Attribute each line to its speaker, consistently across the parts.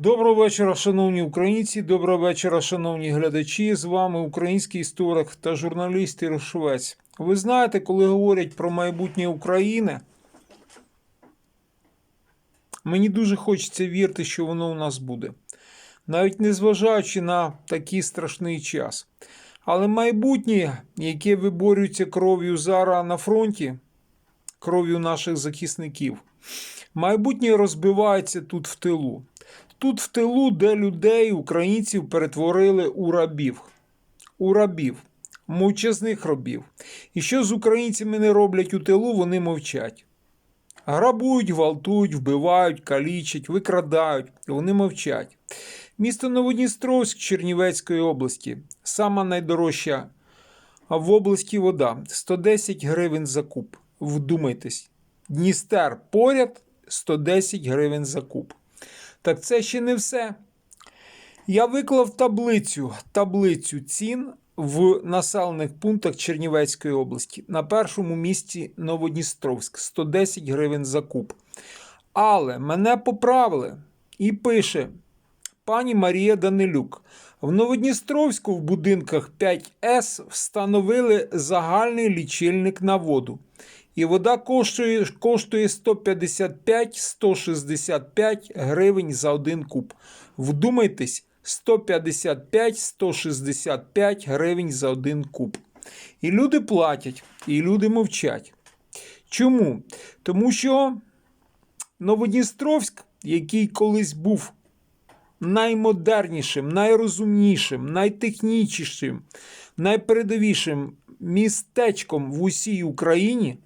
Speaker 1: Доброго вечора, шановні українці. Доброго вечора, шановні глядачі. З вами український історик та журналіст Ігор Швець. Ви знаєте, коли говорять про майбутнє України, мені дуже хочеться вірити, що воно у нас буде. Навіть незважаючи на такий страшний час. Але майбутнє, яке виборюється кров'ю зараз на фронті, кров'ю наших захисників, майбутнє розбивається тут в тилу. Тут в тилу, де людей, українців перетворили у рабів. У рабів, мовчазних рабів. І що з українцями не роблять у тилу, вони мовчать. Грабують, гвалтують, вбивають, калічать, викрадають, і вони мовчать. Місто Новодністровськ Чернівецької області сама найдорожча в області вода 110 гривень за куб. Вдумайтесь. Дністер поряд 110 гривень за куб. Так це ще не все. Я виклав таблицю, таблицю цін в населених пунктах Чернівецької області. На першому місці Новодністровськ 110 гривень за куб. Але мене поправили і пише пані Марія Данилюк. В Новодністровську в будинках 5С встановили загальний лічильник на воду. І вода коштує, коштує 155-165 гривень за один куб. Вдумайтесь, 155-165 гривень за один куб. І люди платять, і люди мовчать. Чому? Тому що Новодністровськ, який колись був наймодернішим, найрозумнішим, найтехнічнішим, найпередовішим містечком в усій Україні,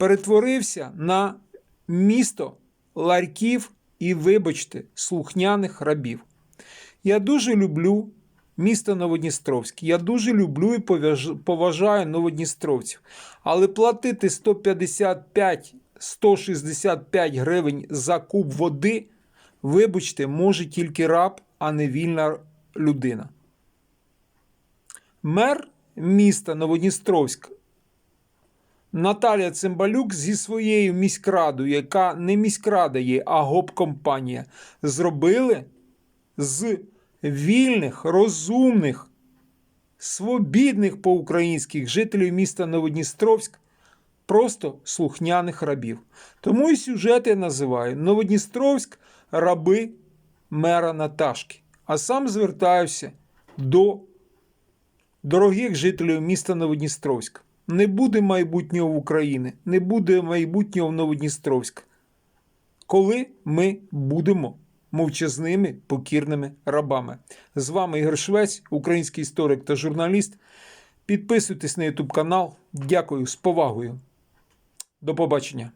Speaker 1: перетворився на місто ларьків і, вибачте, слухняних рабів. Я дуже люблю місто Новодністровськ. Я дуже люблю і поважаю новодністровців. Але платити 155-165 гривень за куб води, вибачте, може тільки раб, а не вільна людина. Мер міста Новодністровськ Наталія Цимбалюк зі своєю міськрадою, яка не міськрада є, а гоп-компанія, зробили з вільних, розумних, свобідних по-українських жителів міста Новодністровськ просто слухняних рабів. Тому і сюжет я називаю Новодністровськ раби мера Наташки. А сам звертаюся до дорогих жителів міста Новодністровськ. Не буде майбутнього в Україні, не буде майбутнього в Новодністровськ. Коли ми будемо мовчазними покірними рабами. З вами Ігор Швець, український історик та журналіст. Підписуйтесь на YouTube канал. Дякую з повагою. До побачення.